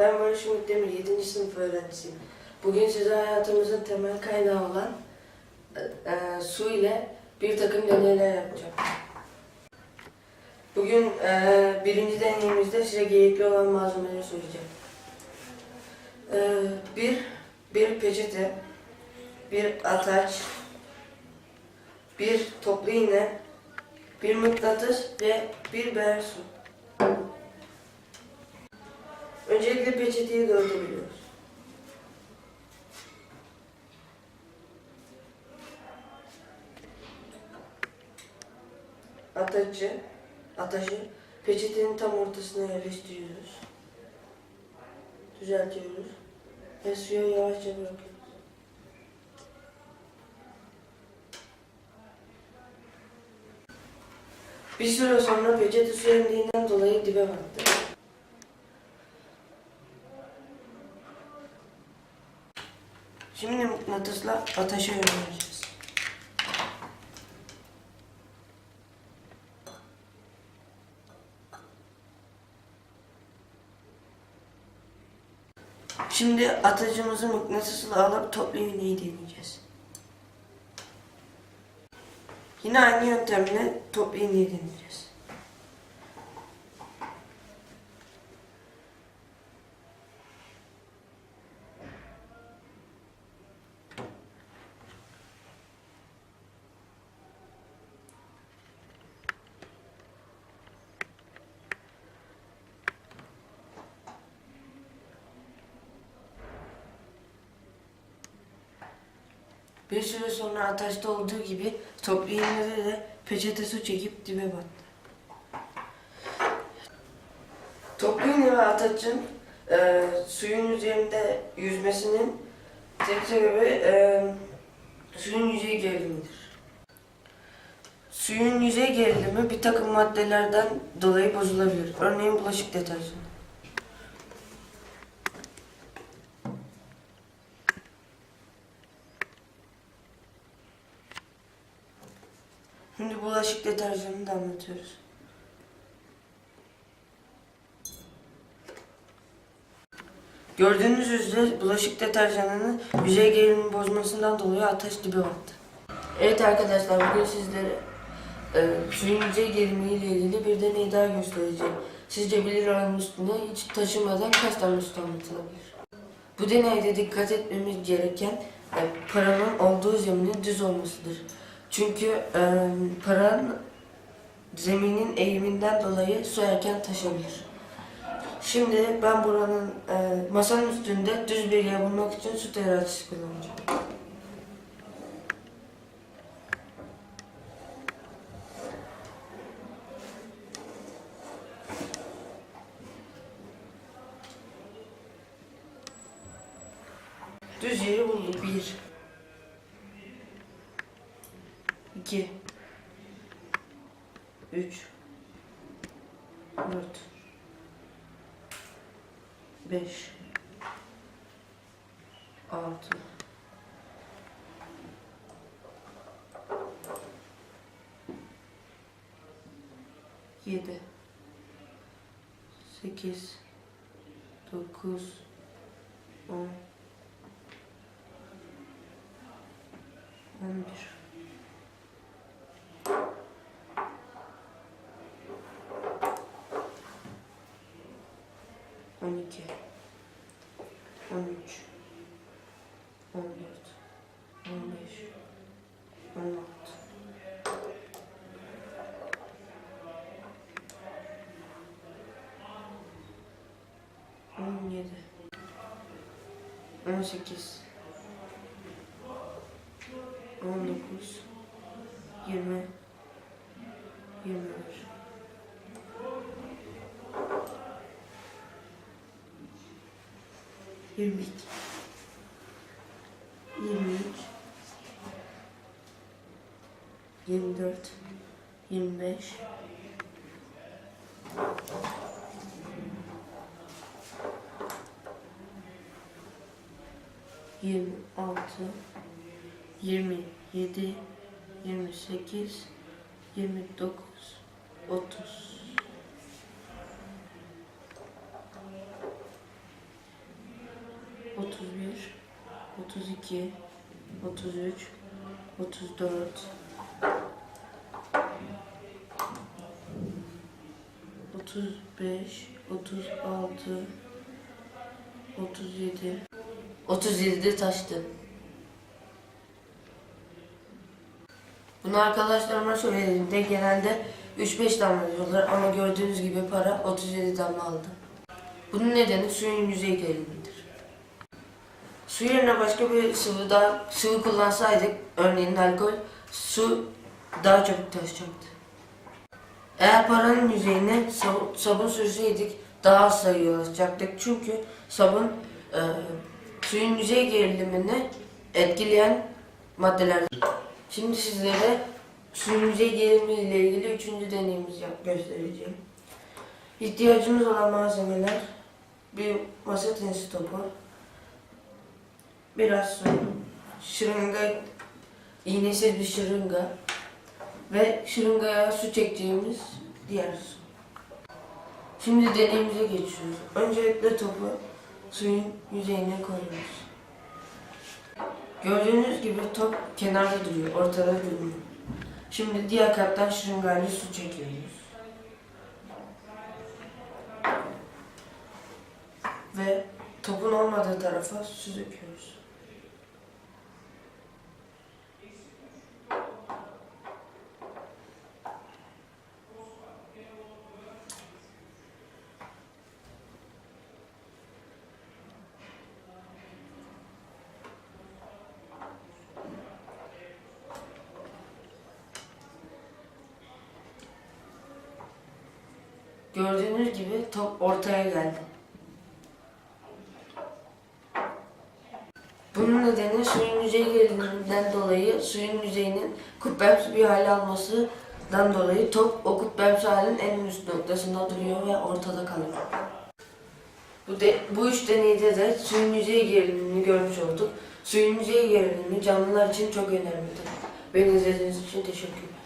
Ben Barış Umut Demir, 7. sınıf öğrencisiyim. Bugün size hayatımızın temel kaynağı olan e, e, su ile bir takım deneyler yapacağım. Bugün e, birinci deneyimizde size gerekli olan malzemeleri söyleyeceğim. E, bir, bir peçete, bir ataç, bir toplu iğne, bir mıknatıs ve bir ber su. Öncelikle peçeteyi dörde biliyoruz. Atacı, atacı peçetenin tam ortasına yerleştiriyoruz. Düzeltiyoruz. Ve suya yavaşça bırakıyoruz. Bir süre sonra peçete su emdiğinden dolayı dibe battı. Şimdi mıknatısla ateşe yöneleceğiz. Şimdi atacımızı mıknatısla alıp toplu iğneyi deneyeceğiz. Yine aynı yöntemle toplu iğneyi deneyeceğiz. Bir süre sonra ateşte olduğu gibi toplu iğnede de peçete su çekip dibe battı. Toplu iğne ve ataçın e, suyun üzerinde yüzmesinin tek sebebi e, suyun yüzey gerilimidir. Suyun yüzey gerilimi bir takım maddelerden dolayı bozulabilir. Örneğin bulaşık deterjanı. Şimdi bulaşık deterjanını da anlatıyoruz. Gördüğünüz üzere bulaşık deterjanının yüzey gerilimi bozmasından dolayı ateş dibe battı. Evet arkadaşlar bugün sizlere e, suyun yüzey gerilimi ile ilgili bir deney daha göstereceğim. Sizce bir liranın üstüne hiç taşımadan kaç tane su damlatılabilir? Bu deneyde dikkat etmemiz gereken e, paranın olduğu zeminin düz olmasıdır. Çünkü e, paranın zeminin eğiminden dolayı su erken taşabilir. Şimdi ben buranın e, masanın üstünde düz bir yer bulmak için su terazisi kullanacağım. Düz yeri buldum. 2 3 4 5 6 7 8 9 10 11 On iki. On üç. On dört. On beş. On altı. Yedi. On sekiz. On dokuz. Yirmi. Yirmi bir. 22 23 24 25 26 27 28 29 30 31, 32, 33, 34, 35, 36, 37, 37'de taştı. Bunu arkadaşlarıma söylediğimde genelde 3-5 damla diyorlar ama gördüğünüz gibi para 37 damla aldı. Bunun nedeni suyun yüzey gerilimidir. Su yerine başka bir sıvı daha sıvı kullansaydık, örneğin alkol, su daha çok taşacaktı. Eğer paranın yüzeyine sab- sabun sürseydik daha az sayı ulaşacaktık. Çünkü sabun e, suyun yüzey gerilimini etkileyen maddelerdir. Şimdi sizlere suyun yüzey gerilimi ile ilgili üçüncü deneyimizi göstereceğim. İhtiyacımız olan malzemeler bir masa tenisi topu, biraz su, şırınga, iğnesiz bir şırınga ve şırıngaya su çekeceğimiz diğer su. Şimdi deneyimize geçiyoruz. Öncelikle topu suyun yüzeyine koyuyoruz. Gördüğünüz gibi top kenarda duruyor, ortada durmuyor. Şimdi diğer kattan şırıngayla su çekiyoruz. Ve topun olmadığı tarafa su döküyoruz. Gördüğünüz gibi top ortaya geldi. Bunun nedeni suyun yüzey geriliminden dolayı suyun yüzeyinin kubbemsi bir hale almasından dolayı top o kubbemsi halin en üst noktasında duruyor ve ortada kalıyor. Bu, de, bu üç deneyde de suyun yüzey gerilimini görmüş olduk. Suyun yüzey gerilimi canlılar için çok önemlidir. Beni izlediğiniz için teşekkürler.